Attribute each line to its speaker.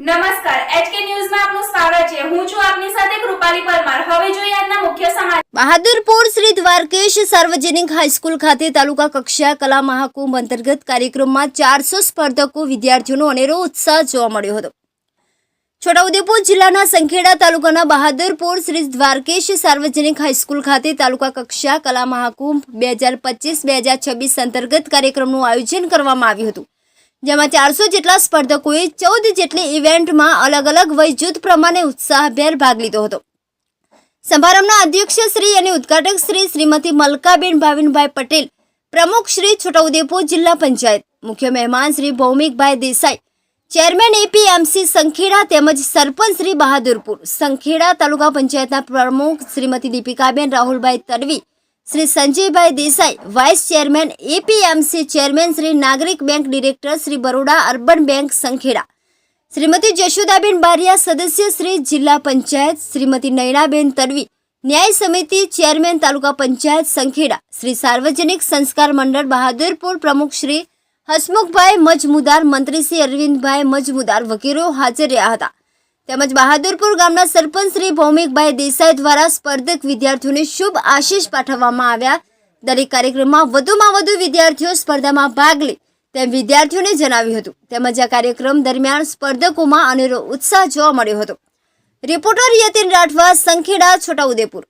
Speaker 1: નમસ્કાર
Speaker 2: શ્રી દ્વારકેશ સાર્વજનિક હાઈસ્કૂલ ખાતે તાલુકા કક્ષા કલા મહાકુંભ અંતર્ગત કાર્યક્રમમાં ચારસો સ્પર્ધકો, વિદ્યાર્થીઓનો અનેરો ઉત્સાહ જોવા મળ્યો હતો. છોટાઉદેપુર જિલ્લાના સંખેડા તાલુકાના બહાદુરપુર શ્રી દ્વારકેશ સાર્વજનિક હાઈસ્કૂલ ખાતે તાલુકા કક્ષા કલા મહાકુંભ બે હજાર પચીસ બે હજાર છવ્વીસ અંતર્ગત કાર્યક્રમનું આયોજન કરવામાં આવ્યું હતું. જેમાં ચારસો જેટલા સ્પર્ધકોએ ચૌદ જેટલી ઇવેન્ટમાં અલગ અલગ વય જૂથ પ્રમાણે ઉત્સાહભેર ભાગ લીધો હતો. સમારંભના અધ્યક્ષ શ્રી અને ઉદ્ઘાટક શ્રી શ્રીમતી મલકાબેન ભાવિનભાઈ પટેલ, પ્રમુખ શ્રી છોટાઉદેપુર જિલ્લા પંચાયત, મુખ્ય મહેમાન શ્રી ભૌમિકભાઈ દેસાઈ, ચેરમેન એપીએમસી સંખેડા તેમજ સરપંચ શ્રી બહાદુરપુર, સંખેડા તાલુકા પંચાયતના પ્રમુખ Shrimati Dipikaben Rahulbhai Tadvi Shri Sanjaybhai Desai vice chairman APMC chairman Shri નાગરિક bank director Shri Baroda urban bank Sankheda. Shrimati Jashodaben Bariya, સદસ્ય શ્રી જિલ્લા પંચાયત, શ્રીમતી નયનાબેન તડવી, ન્યાય સમિતિ ચેરમેન તાલુકા પંચાયત સંખેડા. શ્રી સાર્વજનિક સંસ્કાર મંડળ, બહાદુરપુર પ્રમુખ શ્રી હસમુખભાઈ મજમુદાર, મંત્રી શ્રી અરવિંદભાઈ મજમુદાર વગેરે હાજર રહ્યા હતા. તેમજ બહાદુરપુર ગામના સરપંચ શ્રી ભૌમિકભાઈ દેસાઈ દ્વારા સ્પર્ધક વિદ્યાર્થીઓને શુભ આશીષ પાઠવવામાં આવ્યા. દરેક કાર્યક્રમમાં વધુમાં વધુ વિદ્યાર્થીઓ સ્પર્ધામાં ભાગ લે તેમ વિદ્યાર્થીઓને જણાવ્યું હતું. તેમજ આ કાર્યક્રમ દરમિયાન સ્પર્ધકોમાં અનેરો ઉત્સાહ જોવા મળ્યો હતો. રિપોર્ટર યતિન રાઠવા, સંખેડા, છોટાઉદેપુર.